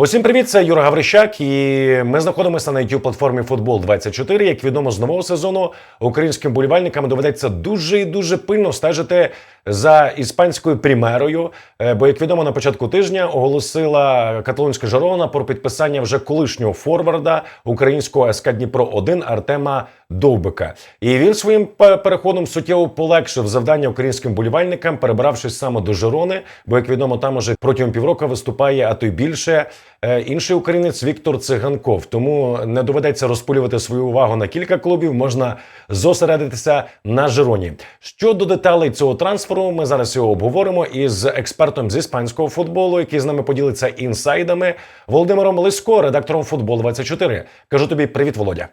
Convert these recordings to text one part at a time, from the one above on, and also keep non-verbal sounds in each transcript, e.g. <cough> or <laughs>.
Усім привіт, це Юра Гаврищак, і ми знаходимося на youtube платформі Футбол 24 Як відомо, з нового сезону українським болівальникам доведеться дуже і дуже пильно стежити за іспанською примерою. Е, Бо, як відомо, на початку тижня оголосила каталонська Жарона про підписання вже колишнього форварда українського СК Дніпро 1 Артема Довбика. І він своїм переходом суттєво полегшив завдання українським болівальникам, перебравшись саме до Жирони. Бо, як відомо, там уже протягом півроку виступає, а то й більше інший українець Віктор Циганков. Тому не доведеться розпилювати свою увагу на кілька клубів. Можна зосередитися на Жироні. Щодо деталей цього трансферу, ми зараз його обговоримо із експертом з іспанського футболу, який з нами поділиться інсайдами Володимиром Лисько, редактором футбол 24 Кажу тобі привіт, Володя.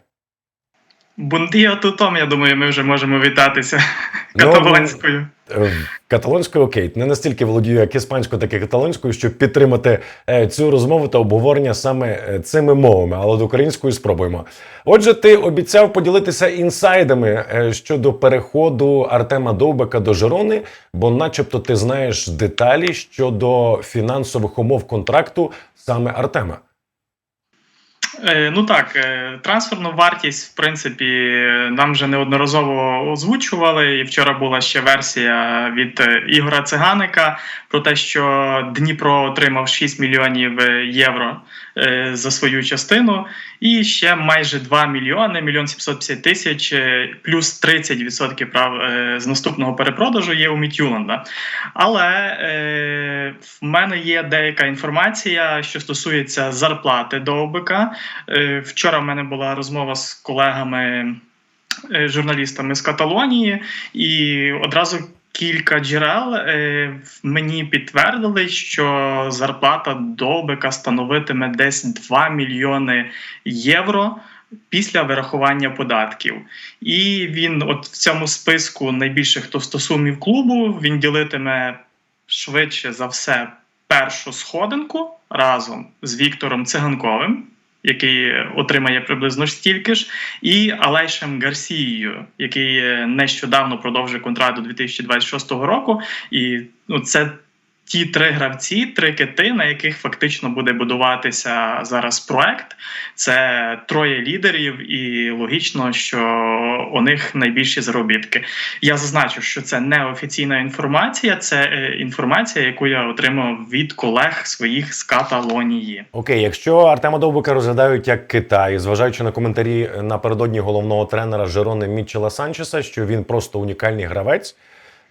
Бунтія тутом, я думаю, ми вже можемо вітатися Ну, каталонською. Е, Каталонською окей, не настільки володію як іспанською, так і каталонською, щоб підтримати е, цю розмову та обговорення саме е, цими мовами, але до української спробуємо. Отже, ти обіцяв поділитися інсайдами щодо переходу Артема Довбика до Жирони, бо, начебто, ти знаєш деталі щодо фінансових умов контракту саме Артема. Е, Ну так, е, трансферну вартість, в принципі, нам вже неодноразово озвучували. І вчора була ще версія від е, Ігора Циганика про те, що Дніпро отримав 6 мільйонів євро за свою частину, і ще майже 2 мільйони, мільйон 750 тисяч, е, плюс 30% прав е, з наступного перепродажу є у Мітюланда. Але е, в мене є деяка інформація, що стосується зарплати Довбика. Е, вчора в мене була розмова з колегами. е, Журналістами з Каталонії, і одразу кілька джерел е, мені підтвердили, що зарплата Довбика становитиме десь 2 мільйони євро після вирахування податків. І він, от в цьому списку найбільших товстосумів клубу, він ділитиме швидше за все першу сходинку разом з Віктором Циганковим. Який отримає приблизно стільки ж, і Алейшем Гарсією, який е, нещодавно продовжує контракт до 2026 року. І ну, це ті три гравці, три кити, на яких фактично буде будуватися зараз проект. Це троє лідерів, і логічно, що у них найбільші заробітки. Я зазначу, що це не офіційна інформація, це е, інформація, яку я отримав від колег своїх з Каталонії. Окей, якщо Артема Довбика розглядають як Китай, зважаючи на коментарі напередодні головного тренера Жерони Мітчела Санчеса, що він просто унікальний гравець.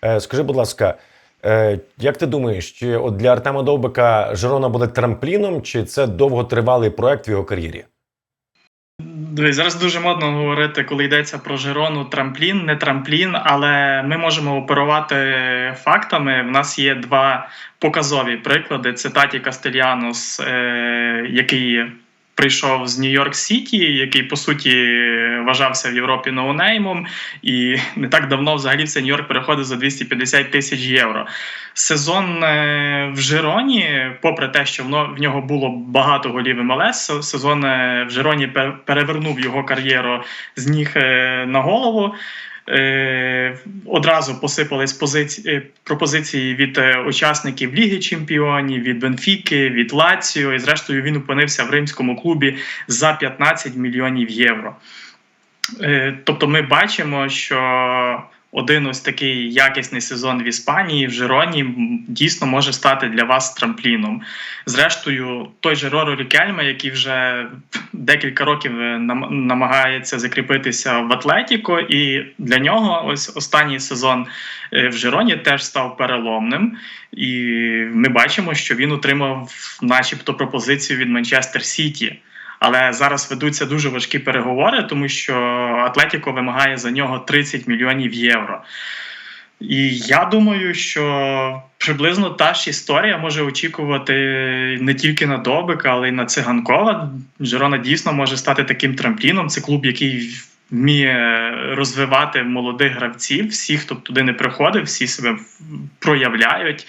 е, Скажи, будь ласка, е, як ти думаєш, чи от для Артема Довбика Жерона буде трампліном, чи це довготривалий проект в його кар'єрі? Дивись, зараз дуже модно говорити, коли йдеться про Жирону, трамплін, не трамплін, але ми можемо оперувати фактами. В нас є два показові приклади. Це Таті Кастельянос, е, який прийшов з Нью-Йорк Сіті, який по суті вважався в Європі ноунеймом, і не так давно взагалі в цей Нью-Йорк переходив за 250 тисяч євро. Сезон е, в Жироні, попри те, що в нього було багато голів МЛС, се- сезон е, в Жироні перевернув його кар'єру з ніг е, на голову. Е, одразу посипались позиції, пропозиції від е, учасників Ліги Чемпіонів, від Бенфіки, від Лаціо. І зрештою він опинився в римському клубі за 15 мільйонів євро. Е, Тобто, ми бачимо, що один ось такий якісний сезон в Іспанії в Жироні дійсно може стати для вас трампліном. Зрештою, той же Роро Рікельме, який вже декілька років е, намагається закріпитися в Атлетіко, і для нього ось останній сезон е, в Жироні теж став переломним. І ми бачимо, що він отримав, начебто, пропозицію від Манчестер Сіті. Але зараз ведуться дуже важкі переговори, тому що Атлетіко вимагає за нього 30 мільйонів євро. І я думаю, що приблизно та ж історія може очікувати не тільки на Добика, але й на Циганкова. Жирона дійсно може стати таким трампліном. Це клуб, який вміє розвивати молодих гравців. Всі, хто туди не приходив, всі себе проявляють.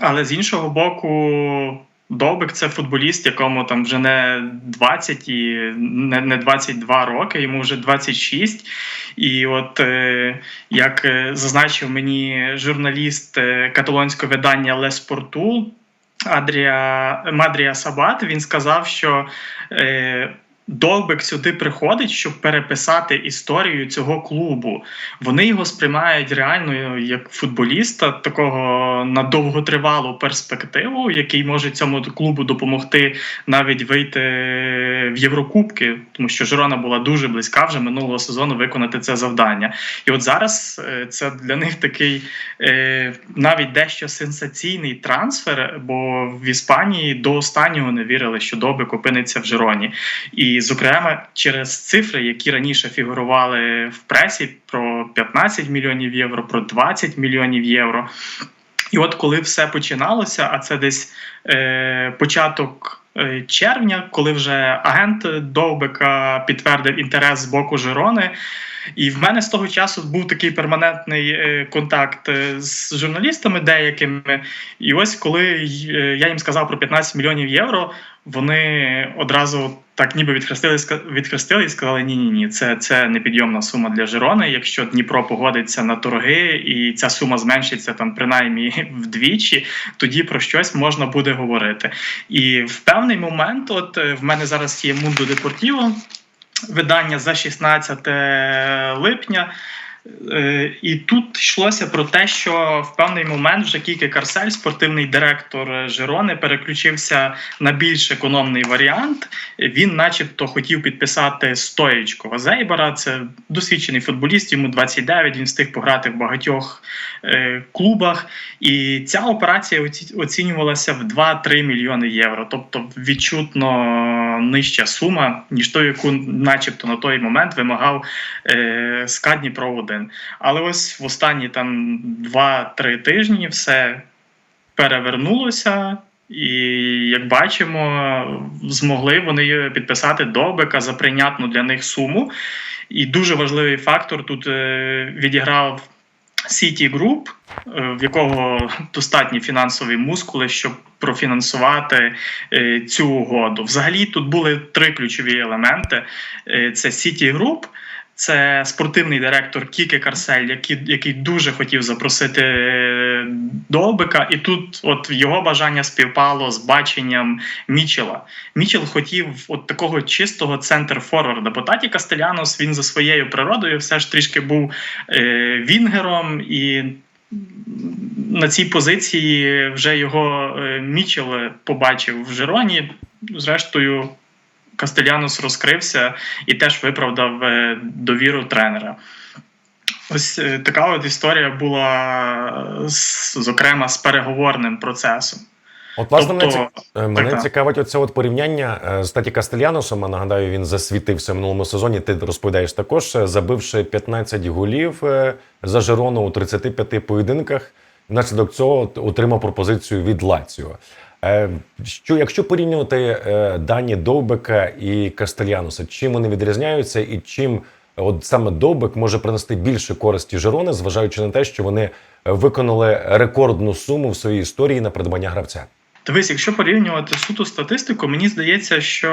Але з іншого боку, Довбик це футболіст, якому там вже не 20 і не, не 22 роки, йому вже 26. І от е, як е, зазначив мені журналіст е, каталонського видання Ле Спорту Адрія Мадрія Сабат, він сказав, що Довбик сюди приходить, щоб переписати історію цього клубу. Вони його сприймають реально як футболіста, такого на довготривалу перспективу, який може цьому клубу допомогти навіть вийти в Єврокубки, тому що Жирона була дуже близька вже минулого сезону виконати це завдання. І от зараз е, це для них такий е, навіть дещо сенсаційний трансфер, бо в Іспанії до останнього не вірили, що Довбик опиниться в Жироні. І, зокрема, через цифри, які раніше фігурували в пресі, про 15 мільйонів євро, про 20 мільйонів євро. І от коли все починалося, а це десь е, початок е, червня, коли вже агент Довбика підтвердив інтерес з боку Жирони. І в мене з того часу був такий перманентний е, контакт е, з журналістами деякими. І ось коли я їм сказав про 15 мільйонів євро, вони одразу так ніби відхрестили, відхрестили і сказали: ні, ні, ні, це, це непідйомна сума для Жирони. Якщо Дніпро погодиться на торги, і ця сума зменшиться там принаймні <laughs> вдвічі, тоді про щось можна буде говорити. І в певний момент, от е, в мене зараз є Мундо Депортіво, видання за 16 липня. Е, І тут йшлося про те, що в певний момент вже Кіке Карсель, спортивний директор Жирони, переключився на більш економний варіант. Він, начебто, хотів підписати стоячкого Зейбара. Це досвідчений футболіст, йому 29, Він встиг пограти в багатьох е, клубах. І ця операція оці- оцінювалася в 2-3 мільйони євро, тобто відчутно нижча сума, ніж той, яку, начебто, на той момент вимагав е, СКА Дніпро 1. Але ось в останні там 2-3 тижні все перевернулося. І як бачимо, змогли вони підписати Довбика за прийнятну для них суму. І дуже важливий фактор тут е, відіграв City Group, е, в якого достатні фінансові мускули, щоб профінансувати е, цю угоду. Взагалі тут були три ключові елементи: Е, це City Group, це спортивний директор Кіке Карсель, який, який дуже хотів запросити е, Довбика, і тут от його бажання співпало з баченням Мічела. Мічел хотів от такого чистого центр форварда, бо Таті Кастелянос він за своєю природою все ж трішки був е, вінгером і. На цій позиції вже його е, Мічел побачив в Жироні. Зрештою, Кастелянос розкрився і теж виправдав е, довіру тренера. Ось е, така от історія була, е, зокрема, з переговорним процесом. От власне мене, Тобто- ці- е, мене так. цікавить оце от порівняння з Таті Кастеляносом. А нагадаю, він засвітився в минулому сезоні. Ти розповідаєш також, забивши 15 голів за Жирону у 35 поєдинках. Внаслідок цього отримав пропозицію від Лаціо. Е, Що якщо порівнювати е, дані Довбека і Кастельянуса, чим вони відрізняються, і чим от саме Довбек може принести більше користі Жерони, зважаючи на те, що вони виконали рекордну суму в своїй історії на придбання гравця? Дивись, якщо порівнювати суто статистику, мені здається, що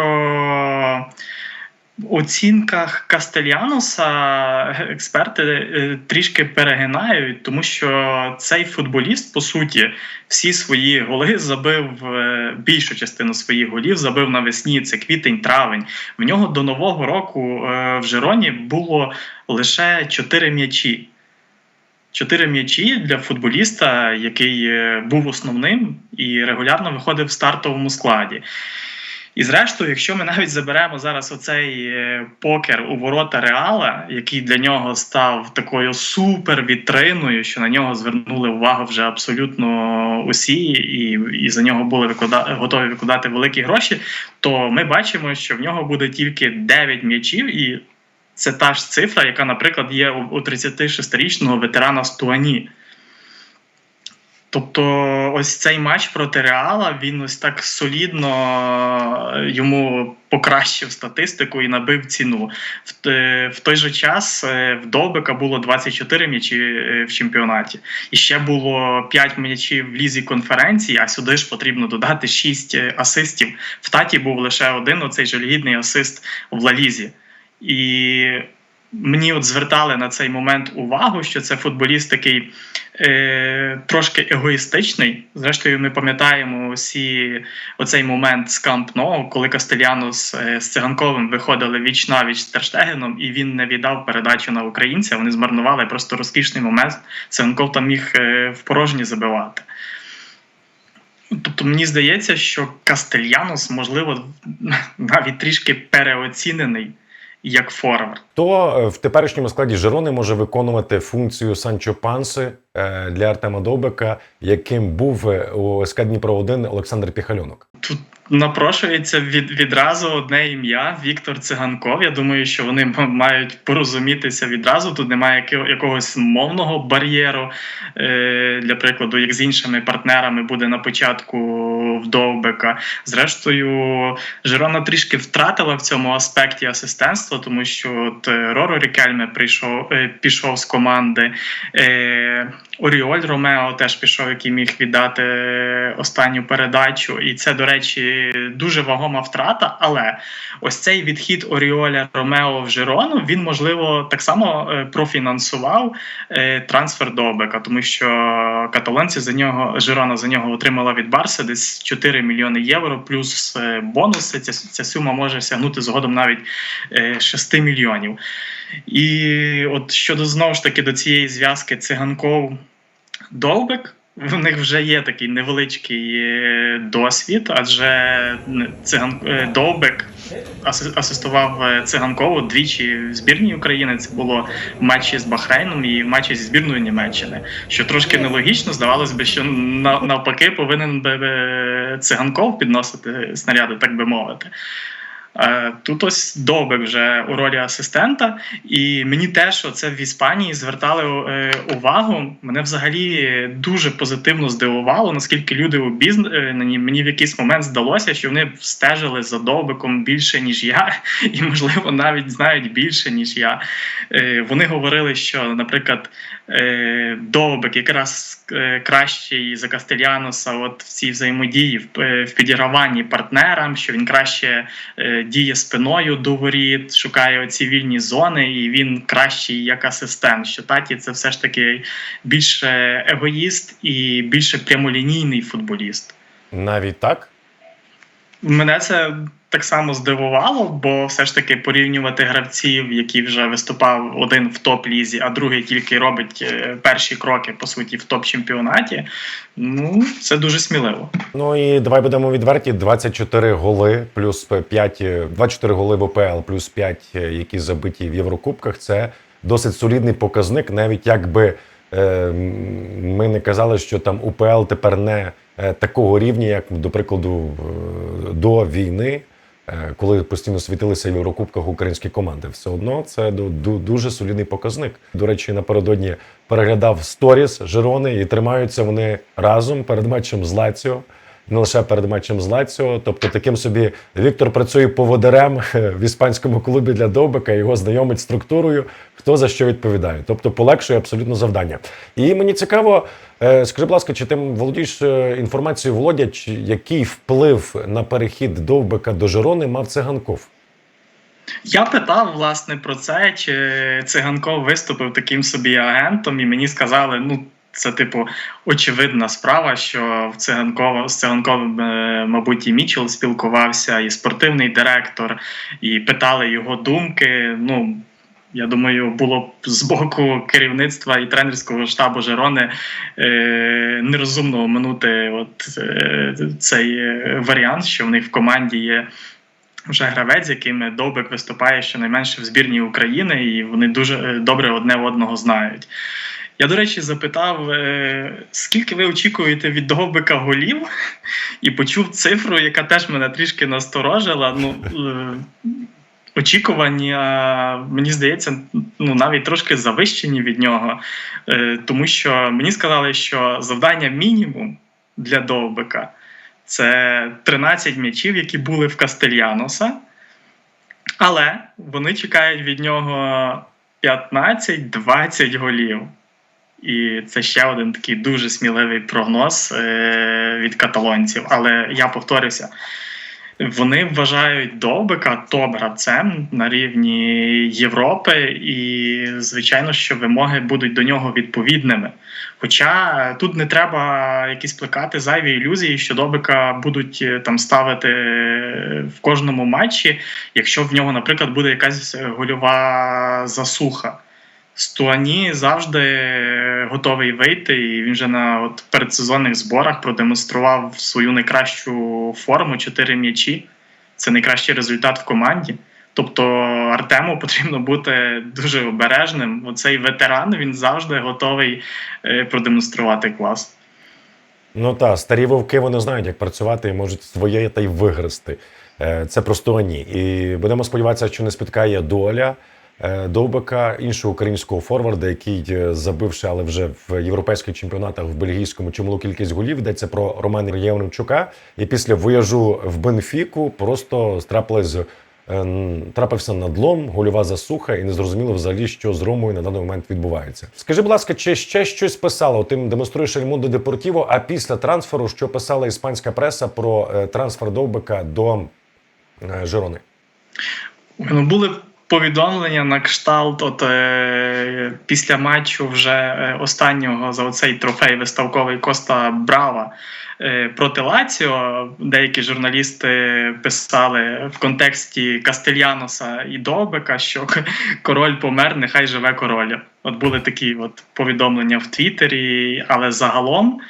оцінках Кастельяноса експерти е, трішки перегинають, тому що цей футболіст, по суті, всі свої голи забив е, більшу частину своїх голів, забив навесні. Це квітень-травень. В нього до нового року е, в Жироні було лише 4 м'ячі. Чотири м'ячі для футболіста, який е, був основним і регулярно виходив в стартовому складі. І зрештою, якщо ми навіть заберемо зараз оцей е, покер у ворота Реала, який для нього став такою супервітриною, що на нього звернули увагу вже абсолютно усі, і, і за нього були виклада... готові викладати великі гроші, то ми бачимо, що в нього буде тільки 9 м'ячів, і це та ж цифра, яка, наприклад, є у 36-річного ветерана Стуані. Тобто, ось цей матч проти Реала він ось так солідно е, йому покращив статистику і набив ціну. В, е, в той же час е, в Довбика було 24 м'ячі в чемпіонаті, і ще було 5 м'ячів в лізі конференції, а сюди ж потрібно додати 6 асистів. В таті був лише один оцей жалюгідний асист в Лалізі. І мені от звертали на цей момент увагу, що це футболіст такий е, трошки егоїстичний. Зрештою, ми пам'ятаємо всі оцей момент з Камп Ноу, коли Кастеляно з, е, з циганковим виходили віч навіч з Терштегеном, і він не віддав передачу на українця. Вони змарнували просто розкішний момент. Циганков там міг е, в порожні забивати. Тобто мені здається, що Кастельянос, можливо, <laughs> навіть трішки переоцінений як форвард. Хто е, в теперішньому складі Жирони може виконувати функцію Санчо Панси е, для Артема Добика, яким був е, у СК Дніпро 1 Олександр Піхальонок? Тут напрошується від, відразу одне ім'я Віктор Циганков. Я думаю, що вони мають порозумітися відразу. Тут немає якогось мовного бар'єру. Е, для прикладу, як з іншими партнерами буде на початку в Довбека. Зрештою, Жирона трішки втратила в цьому аспекті асистентства, тому що от е, Роро Рікельме прийшов, е, пішов з команди. Е, Оріоль Ромео теж пішов, який міг віддати останню передачу. І це, до речі, дуже вагома втрата. Але ось цей відхід Оріоля Ромео в Жирону він, можливо, так само е, профінансував трансфер трансфер Довбека, тому що каталонці за нього Жирона за нього отримала від Барса десь 4 мільйони євро, плюс е, бонуси. Ця, ця сума може сягнути згодом навіть е, 6 мільйонів. І от щодо знову ж таки до цієї зв'язки циганков Довбик. В них вже є такий невеличкий е, досвід, адже циган е, Довбик аси- асистував е, циганкову двічі в збірній України. Це було матчі з Бахрейном і в матчі зі збірною Німеччини. Що трошки нелогічно, здавалось би, що навпаки повинен би циганков підносити снаряди, так би мовити. Е, Тут ось Довбик вже у ролі асистента, і мені теж це в Іспанії звертали е, увагу. Мене взагалі дуже позитивно здивувало, наскільки люди у обізнані. Мені в якийсь момент здалося, що вони стежили за Довбиком більше ніж я, <laughs> і можливо навіть знають більше ніж я. Е, Вони говорили, що, наприклад, е, Довбик якраз е, кращий за Кастельяноса от в цій взаємодії в, е, підіграванні партнерам, що він краще е, діє спиною до воріт, шукає оці вільні зони, і він кращий як асистент. Що таті це все ж таки більше егоїст і більше прямолінійний футболіст. Навіть так? Мене це так само здивувало, бо все ж таки порівнювати гравців, які вже виступав один в топ-лізі, а другий тільки робить е, перші кроки по суті в топ-чемпіонаті. Ну це дуже сміливо. Ну і давай будемо відверті: 24 голи, плюс 5, е, 24 голи в ОПЛ, плюс 5, е, які забиті в Єврокубках. Це досить солідний показник, навіть якби е, ми не казали, що там УПЛ тепер не е, такого рівня, як, до прикладу, е, до війни. Е, Коли постійно світилися в Єврокубках українські команди, все одно це ду- ду- дуже солідний показник. До речі, напередодні переглядав сторіс Жирони і тримаються вони разом перед матчем з Лаціо. Не лише перед матчем з Лаціо. Тобто, таким собі Віктор працює поводирем в іспанському клубі для Довбика, його знайомить структурою, хто за що відповідає. Тобто полегшує абсолютно завдання. І мені цікаво, е, скажи, будь ласка, чи ти володієш е, інформацією, Володя, який вплив на перехід Довбика до Жирони мав циганков? Я питав власне про це, чи циганков виступив таким собі агентом, і мені сказали, ну. Це, типу, очевидна справа, що в Циганкова з Циганковим, е, мабуть, і Мічел спілкувався, і спортивний директор, і питали його думки. Ну, я думаю, було б з боку керівництва і тренерського штабу Жерони е, нерозумно оминути от, е, цей е, варіант, що в них в команді є вже гравець, яким Довбик виступає щонайменше в збірній України, і вони дуже е, добре одне одного знають. Я, до речі, запитав, е, скільки ви очікуєте від Довбика голів, і почув цифру, яка теж мене трішки насторожила. Ну, е, очікування, мені здається, ну, навіть трошки завищені від нього. Е, тому що мені сказали, що завдання мінімум для Довбика це 13 м'ячів, які були в Кастельяноса. Але вони чекають від нього 15-20 голів. І це ще один такий дуже сміливий прогноз е, від каталонців. Але я повторюся, вони вважають Довбика топ-гравцем на рівні Європи, і звичайно, що вимоги будуть до нього відповідними. Хоча тут не треба якісь плекати зайві ілюзії, що Довбика будуть е, там ставити е, в кожному матчі, якщо в нього, наприклад, буде якась гольова засуха. Стуані завжди готовий вийти, і він вже на от передсезонних зборах продемонстрував свою найкращу форму чотири м'ячі. Це найкращий результат в команді. Тобто Артему потрібно бути дуже обережним. Оцей ветеран він завжди готовий е, продемонструвати клас. Ну та старі вовки вони знають, як працювати і можуть своє та й вигризти. Е, Це просто ні. І будемо сподіватися, що не спіткає доля е, Довбика, іншого українського форварда, який е, забивши, але вже в європейських чемпіонатах в бельгійському чималу кількість голів. Йдеться про Романа Євнемчука. І після вояжу в Бенфіку просто е, Трапився надлом, гольова засуха, і не зрозуміло взагалі, що з Ромою на даний момент відбувається. Скажи, будь ласка, чи ще щось писало? Ти демонструєш Ельмундо Депортіво, а після трансферу, що писала іспанська преса про трансфер Довбика до Жирони? Ну, були повідомлення на кшталт, от е, після матчу вже е, останнього за оцей трофей виставковий Коста Брава е, проти Лаціо. Деякі журналісти писали в контексті Кастельяноса і Довбека, що король помер, нехай живе король. От були такі от повідомлення в Твіттері, але загалом.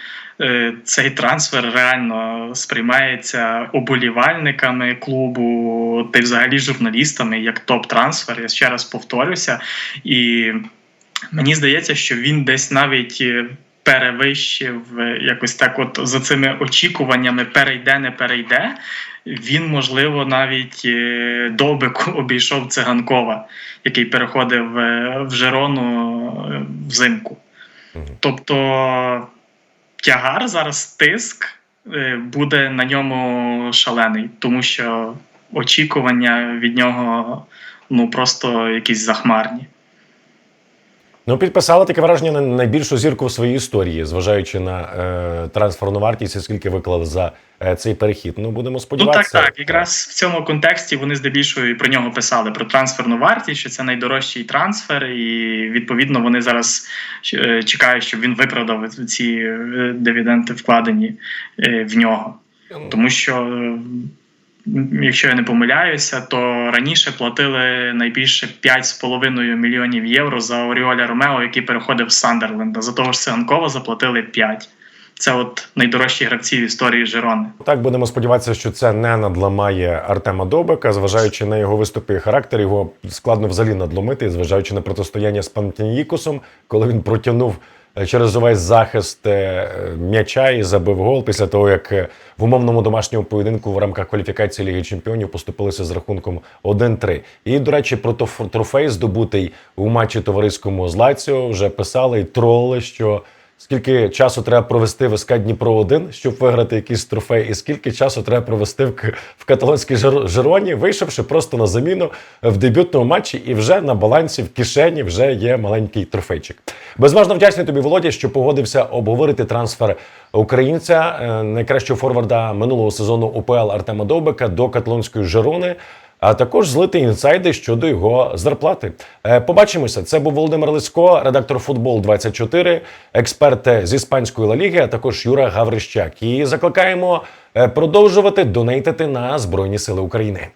Е, Цей трансфер реально сприймається оболівальниками клубу та й взагалі журналістами як топ-трансфер. Я ще раз повторюся. І мені здається, що він десь навіть е, перевищив е, якось так, от за цими очікуваннями перейде, не перейде. Він, можливо, навіть довбику <laughs> обійшов циганкова, який переходив в Жерону взимку. Тобто тягар зараз тиск е, буде на ньому шалений, тому що очікування від нього ну просто якісь захмарні. Ну, підписали таке враження на найбільшу зірку в своїй історії, зважаючи на е, трансферну вартість, і скільки виклали за е, цей перехід. Ну, будемо сподіватися. Ну так, так. Якраз в цьому контексті вони здебільшого і про нього писали про трансферну вартість, що це найдорожчий трансфер, і відповідно вони зараз е, чекають, щоб він виправдав ці е, дивіденди вкладені е, в нього. Тому що, якщо я не помиляюся, то раніше платили найбільше 5,5 мільйонів євро за Оріоля Ромео, який переходив з Сандерленда. За того ж Циганкова заплатили 5. Це от найдорожчі гравці в історії Жирони. Так будемо сподіватися, що це не надламає Артема Довбика, зважаючи на його виступи і характер, його складно взагалі надломити, зважаючи на протистояння з Пантінікусом, коли він протягнув через увесь захист е, м'яча і забив гол після того, як е, в умовному домашньому поєдинку в рамках кваліфікації Ліги Чемпіонів поступилися з рахунком 1-3. І, до речі, про трофей, здобутий у матчі товариському з Лаціо, вже писали і троли, що. Скільки часу треба провести в СК Дніпро 1 щоб виграти якийсь трофей, і скільки часу треба провести в, каталонській Жироні, вийшовши просто на заміну в дебютному матчі, і вже на балансі в кишені вже є маленький трофейчик. Безмежно вдячний тобі, Володя, що погодився обговорити трансфер українця, е, найкращого форварда минулого сезону УПЛ Артема Довбика до каталонської Жирони. А також злити інсайди щодо його зарплати. Е, Побачимося. Це був Володимир Лисько, редактор футбол 24 експерт з іспанської Ла Ліги, а також Юра Гаврищак. І закликаємо е, продовжувати донейтити на Збройні Сили України.